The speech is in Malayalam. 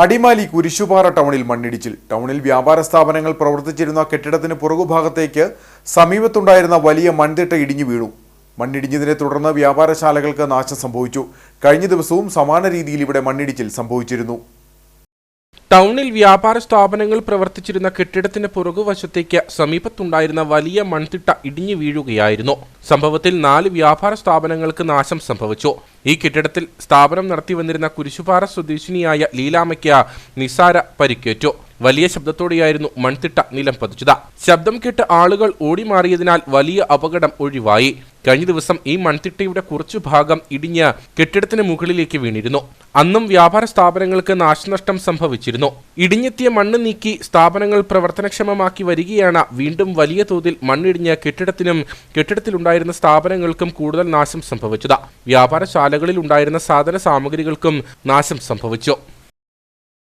അടിമാലി കുരിശുപാറ ടൗണിൽ മണ്ണിടിച്ചിൽ. ടൗണിൽ വ്യാപാര സ്ഥാപനങ്ങൾ പ്രവർത്തിച്ചിരുന്ന കെട്ടിടത്തിന് പുറകുഭാഗത്തേക്ക് സമീപത്തുണ്ടായിരുന്ന വലിയ മൺതിട്ട ഇടിഞ്ഞു വീണു. മണ്ണിടിഞ്ഞതിനെ തുടർന്ന് വ്യാപാരശാലകൾക്ക് നാശം സംഭവിച്ചു. കഴിഞ്ഞ ദിവസവും സമാന രീതിയിൽ ഇവിടെ മണ്ണിടിച്ചിൽ സംഭവിച്ചിരുന്നു. ടൗണിൽ വ്യാപാര സ്ഥാപനങ്ങൾ പ്രവർത്തിച്ചിരുന്ന കെട്ടിടത്തിന്റെ പുറകുവശത്തേക്ക് സമീപത്തുണ്ടായിരുന്ന വലിയ മൺതിട്ട ഇടിഞ്ഞു വീഴുകയായിരുന്നു. സംഭവത്തിൽ നാല് വ്യാപാര സ്ഥാപനങ്ങൾക്ക് നാശം സംഭവിച്ചു. ഈ കെട്ടിടത്തിൽ സ്ഥാപനം നടത്തി വന്നിരുന്ന കുരിശുപാറ സ്വദേശിനിയായ ലീലാമയ്ക്ക് നിസാര പരിക്കേറ്റു. വലിയ ശബ്ദത്തോടെയായിരുന്നു മൺതിട്ട നിലം പതിച്ചത്. ശബ്ദം കേട്ട് ആളുകൾ ഓടിമാറിയതിനാൽ വലിയ അപകടം ഒഴിവായി. കഴിഞ്ഞ ദിവസം ഈ മൺതിട്ടയുടെ കുറച്ചു ഭാഗം ഇടിഞ്ഞ് കെട്ടിടത്തിന് മുകളിലേക്ക് വീണിരുന്നു. അന്നും വ്യാപാര സ്ഥാപനങ്ങൾക്ക് നാശനഷ്ടം സംഭവിച്ചിരുന്നു. ഇടിഞ്ഞെത്തിയ മണ്ണ് നീക്കി സ്ഥാപനങ്ങൾ പ്രവർത്തനക്ഷമമാക്കി വരികയാണ്. വീണ്ടും വലിയ തോതിൽ മണ്ണിടിഞ്ഞ് കെട്ടിടത്തിനും കെട്ടിടത്തിലുണ്ടായിരുന്ന സ്ഥാപനങ്ങൾക്കും കൂടുതൽ നാശം സംഭവിച്ചത്. വ്യാപാരശാലകളിൽ ഉണ്ടായിരുന്ന സാധന സാമഗ്രികൾക്കും നാശം സംഭവിച്ചു.